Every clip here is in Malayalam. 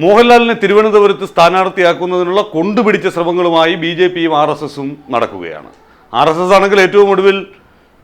മോഹൻലാലിനെ തിരുവനന്തപുരത്ത് സ്ഥാനാർത്ഥിയാക്കുന്നതിനുള്ള കൊണ്ടുപിടിച്ച ശ്രമങ്ങളുമായി ബി ജെ പിയും ആർ എസ് എസും നടക്കുകയാണ്. ആർ എസ് എസ് ആണെങ്കിൽ ഏറ്റവും ഒടുവിൽ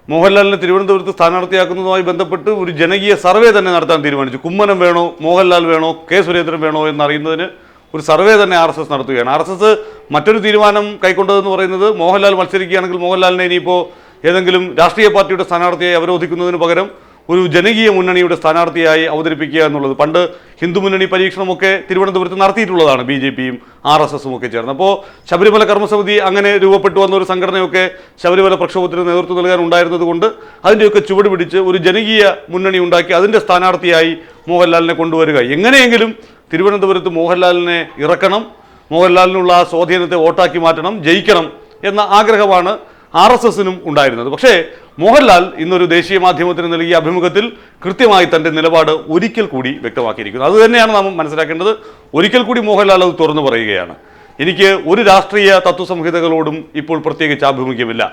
മോഹൻലാലിനെ തിരുവനന്തപുരത്ത് സ്ഥാനാർത്ഥിയാക്കുന്നതുമായി ബന്ധപ്പെട്ട് ഒരു ജനകീയ സർവേ തന്നെ നടത്താൻ തീരുമാനിച്ചു. കുമ്മനം വേണോ മോഹൻലാൽ വേണോ കെ സുരേന്ദ്രൻ വേണോ എന്നറിയുന്നതിന് ഒരു സർവേ തന്നെ ആർ എസ് എസ് നടത്തുകയാണ്. ആർ എസ് എസ് മറ്റൊരു തീരുമാനം കൈക്കൊണ്ടതെന്ന് പറയുന്നത് മോഹൻലാൽ മത്സരിക്കുകയാണെങ്കിൽ മോഹൻലാലിനെ ഇനിയിപ്പോൾ ഏതെങ്കിലും രാഷ്ട്രീയ പാർട്ടിയുടെ സ്ഥാനാർത്ഥിയായി അവരോധിക്കുന്നതിന് പകരം ഒരു ജനകീയ മുന്നണിയുടെ സ്ഥാനാർത്ഥിയായി അവതരിപ്പിക്കുക എന്നുള്ളത്. പണ്ട് ഹിന്ദു മുന്നണി പരീക്ഷണമൊക്കെ തിരുവനന്തപുരത്ത് നടത്തിയിട്ടുള്ളതാണ് ബി ജെ പിയും ആർ എസ് എസും ഒക്കെ ചേർന്ന്. അപ്പോൾ ശബരിമല കർമ്മസമിതി അങ്ങനെ രൂപപ്പെട്ടു വന്ന ഒരു സംഘടനയൊക്കെ ശബരിമല പ്രക്ഷോഭത്തിന് നേതൃത്വം നൽകാൻ ഉണ്ടായിരുന്നത് കൊണ്ട് അതിന്റെയൊക്കെ ചുവട് പിടിച്ച് ഒരു ജനകീയ മുന്നണി ഉണ്ടാക്കി അതിന്റെ സ്ഥാനാർത്ഥിയായി മോഹൻലാലിനെ കൊണ്ടുവരിക. എങ്ങനെയെങ്കിലും തിരുവനന്തപുരത്ത് മോഹൻലാലിനെ ഇറക്കണം മോഹൻലാലിനുള്ള ആ സ്വാധീനത്തെ വോട്ടാക്കി മാറ്റണം ജയിക്കണം എന്ന ആഗ്രഹമാണ് ആർ എസ് എസിനും ഉണ്ടായിരുന്നത്. പക്ഷേ മോഹൻലാൽ ഇന്നൊരു ദേശീയ മാധ്യമത്തിന് നൽകിയ അഭിമുഖത്തിൽ കൃത്യമായി തന്റെ നിലപാട് ഒരിക്കൽ കൂടി വ്യക്തമാക്കിയിരിക്കുന്നു. അത് തന്നെയാണ് നാം മനസ്സിലാക്കേണ്ടത്. ഒരിക്കൽ കൂടി മോഹൻലാൽ അത് തുറന്നു പറയുകയാണ്. എനിക്ക് ഒരു രാഷ്ട്രീയ തത്വസംഹിതകളോടും ഇപ്പോൾ പ്രത്യേകിച്ച് ആഭിമുഖ്യമില്ല.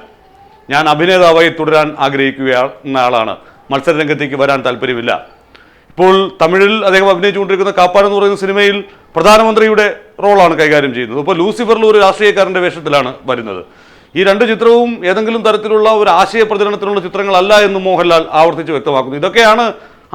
ഞാൻ അഭിനേതാവായി തുടരാൻ ആഗ്രഹിക്കുന്ന ആളാണ്. മത്സരരംഗത്തേക്ക് വരാൻ താല്പര്യമില്ല. ഇപ്പോൾ തമിഴിൽ അദ്ദേഹം അഭിനയിച്ചുകൊണ്ടിരിക്കുന്ന കാപ്പാട് എന്ന് പറയുന്ന സിനിമയിൽ പ്രധാനമന്ത്രിയുടെ റോളാണ് കൈകാര്യം ചെയ്യുന്നത്. ഇപ്പോൾ ലൂസിഫറിൽ ഒരു രാഷ്ട്രീയക്കാരന്റെ വേഷത്തിലാണ് വരുന്നത്. ഈ രണ്ട് ചിത്രവും ഏതെങ്കിലും തരത്തിലുള്ള ഒരു ആശയ പ്രചരണത്തിനുള്ള ചിത്രങ്ങളല്ല എന്ന് മോഹൻലാൽ ആവർത്തിച്ച് വ്യക്തമാക്കുന്നു. ഇതൊക്കെയാണ്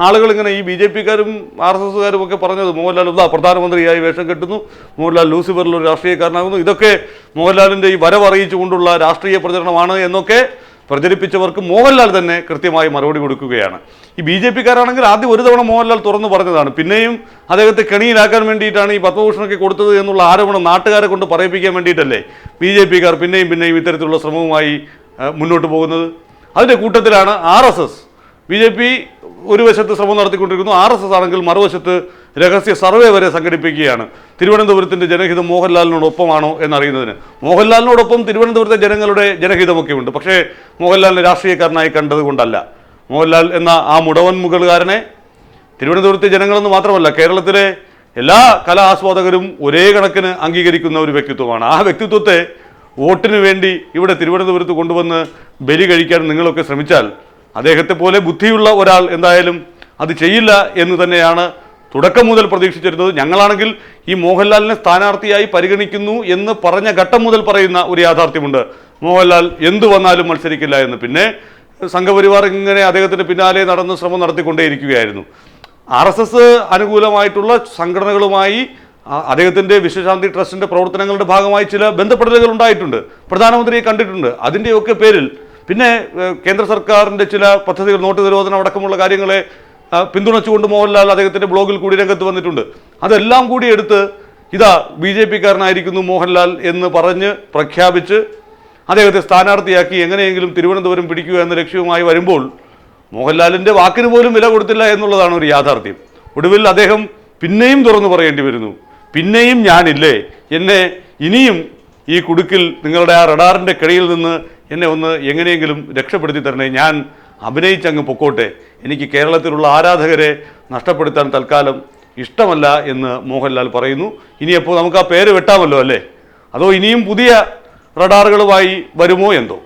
ആളുകൾ ഇങ്ങനെ ഈ ബി ജെ പിക്കാരും ആർ എസ് എസ്സുകാരും ഒക്കെ പറഞ്ഞത്. മോഹൻലാൽ ഇതാ പ്രധാനമന്ത്രിയായി വേഷം കെട്ടുന്നു. മോഹൻലാൽ ലൂസിഫറിൽ ഒരു രാഷ്ട്രീയക്കാരനാകുന്നു. ഇതൊക്കെ മോഹൻലാലിന്റെ ഈ വരവറിയിച്ചുകൊണ്ടുള്ള രാഷ്ട്രീയ പ്രചരണമാണ് എന്നൊക്കെ പ്രചരിപ്പിച്ചവർക്ക് മോഹൻലാൽ തന്നെ കൃത്യമായി മറുപടി കൊടുക്കുകയാണ്. ഈ ബി ജെ പിക്കാരാണെങ്കിൽ ആദ്യം ഒരു തവണ മോഹൻലാൽ തുറന്നു പറഞ്ഞതാണ്. പിന്നെയും അദ്ദേഹത്തെ കെണിയിലാക്കാൻ വേണ്ടിയിട്ടാണ് ഈ പത്മഭൂഷണൊക്കെ കൊടുത്തത് എന്നുള്ള ആരോപണം നാട്ടുകാരെ കൊണ്ട് പറയിപ്പിക്കാൻ വേണ്ടിയിട്ടല്ലേ ബി ജെ പിക്കാർ പിന്നെയും പിന്നെയും ഇത്തരത്തിലുള്ള ശ്രമവുമായി മുന്നോട്ട് പോകുന്നത്? അതിന്റെ കൂട്ടത്തിലാണ് R S S. B J P ഒരു വശത്ത് ശ്രമം നടത്തിക്കൊണ്ടിരിക്കുന്നു. ആർ എസ് എസ് ആണെങ്കിൽ മറുവശത്ത് രഹസ്യ സർവേ വരെ സംഘടിപ്പിക്കുകയാണ്. തിരുവനന്തപുരത്തിന്റെ ജനഹിതം മോഹൻലാലിനോടൊപ്പമാണോ എന്നറിയുന്നതിന്. മോഹൻലാലിനോടൊപ്പം തിരുവനന്തപുരത്തെ ജനങ്ങളുടെ ജനഹിതമൊക്കെ ഉണ്ട് പക്ഷേ മോഹൻലാലിനെ രാഷ്ട്രീയക്കാരനായി കണ്ടത് കൊണ്ടല്ല മോഹൻലാൽ എന്ന ആ മുടവൻ മുകളുകാരനെ തിരുവനന്തപുരത്തെ ജനങ്ങളെന്ന് മാത്രമല്ല കേരളത്തിലെ എല്ലാ കലാ ആസ്വാദകരും ഒരേ കണക്കിന് അംഗീകരിക്കുന്ന ഒരു വ്യക്തിത്വമാണ്. ആ വ്യക്തിത്വത്തെ വോട്ടിന് വേണ്ടി ഇവിടെ തിരുവനന്തപുരത്ത് കൊണ്ടുവന്ന് ബലി കഴിക്കാൻ നിങ്ങളൊക്കെ ശ്രമിച്ചാൽ അദ്ദേഹത്തെ പോലെ ബുദ്ധിയുള്ള ഒരാൾ എന്തായാലും അത് ചെയ്യില്ല എന്ന് തന്നെയാണ് തുടക്കം മുതൽ പ്രതീക്ഷിച്ചിരുന്നത് ഞങ്ങളാണെങ്കിൽ ഈ മോഹൻലാലിനെ സ്ഥാനാർത്ഥിയായി പരിഗണിക്കുന്നു എന്ന് പറഞ്ഞ ഘട്ടം മുതൽ പറയുന്ന ഒരു യാഥാർത്ഥ്യമുണ്ട്. മോഹൻലാൽ എന്തു വന്നാലും മത്സരിക്കില്ല എന്ന്. പിന്നെ സംഘപരിവാർ ഇങ്ങനെ അദ്ദേഹത്തിന് പിന്നാലെ നടന്ന് ശ്രമം നടത്തിക്കൊണ്ടേയിരിക്കുകയായിരുന്നു. ആർ എസ് എസ് അനുകൂലമായിട്ടുള്ള സംഘടനകളുമായി അദ്ദേഹത്തിന്റെ വിശ്വശാന്തി ട്രസ്റ്റിന്റെ പ്രവർത്തനങ്ങളുടെ ഭാഗമായി ചില ബന്ധപ്പെടലുകൾ ഉണ്ടായിട്ടുണ്ട്. പ്രധാനമന്ത്രിയെ കണ്ടിട്ടുണ്ട്. അതിന്റെയൊക്കെ പേരിൽ. പിന്നെ കേന്ദ്ര സർക്കാരിന്റെ ചില പദ്ധതികൾ നോട്ട് നിരോധനം അടക്കമുള്ള കാര്യങ്ങളെ പിന്തുണച്ചുകൊണ്ട് മോഹൻലാൽ അദ്ദേഹത്തിന്റെ ബ്ലോഗിൽ കൂടി രംഗത്ത് വന്നിട്ടുണ്ട്. അതെല്ലാം കൂടി എടുത്ത് ഇതാ ബി ജെ പിക്കാരനായിരിക്കുന്നു മോഹൻലാൽ എന്ന് പറഞ്ഞ് പ്രഖ്യാപിച്ച് അദ്ദേഹത്തെ സ്ഥാനാർത്ഥിയാക്കി എങ്ങനെയെങ്കിലും തിരുവനന്തപുരം പിടിക്കുക എന്ന ലക്ഷ്യവുമായി വരുമ്പോൾ മോഹൻലാലിന്റെ വാക്കിന് പോലും വില കൊടുത്തില്ല എന്നുള്ളതാണ് ഒരു യാഥാർത്ഥ്യം. ഒടുവിൽ അദ്ദേഹം പിന്നെയും തുറന്നു പറയേണ്ടി വരുന്നു. പിന്നെയും ഞാനില്ലേ എന്നെ ഇനിയും ഈ കുടുക്കിൽ നിങ്ങളുടെ ആ റഡാറിന്റെ കിടയിൽ നിന്ന് എന്നെ ഒന്ന് എങ്ങനെയെങ്കിലും രക്ഷപ്പെടുത്തി തരണേ. ഞാൻ അഭിനയിച്ചങ്ങ് പൊക്കോട്ടെ. എനിക്ക് കേരളത്തിലുള്ള ആരാധകരെ നഷ്ടപ്പെടുത്താൻ തൽക്കാലം ഇഷ്ടമല്ല എന്ന് മോഹൻലാൽ പറയുന്നു. ഇനിയപ്പോൾ നമുക്ക് ആ പേര് വെട്ടാമല്ലോ അല്ലേ? അതോ ഇനിയും പുതിയ റഡാറുകളുമായി വരുമോ എന്തോ?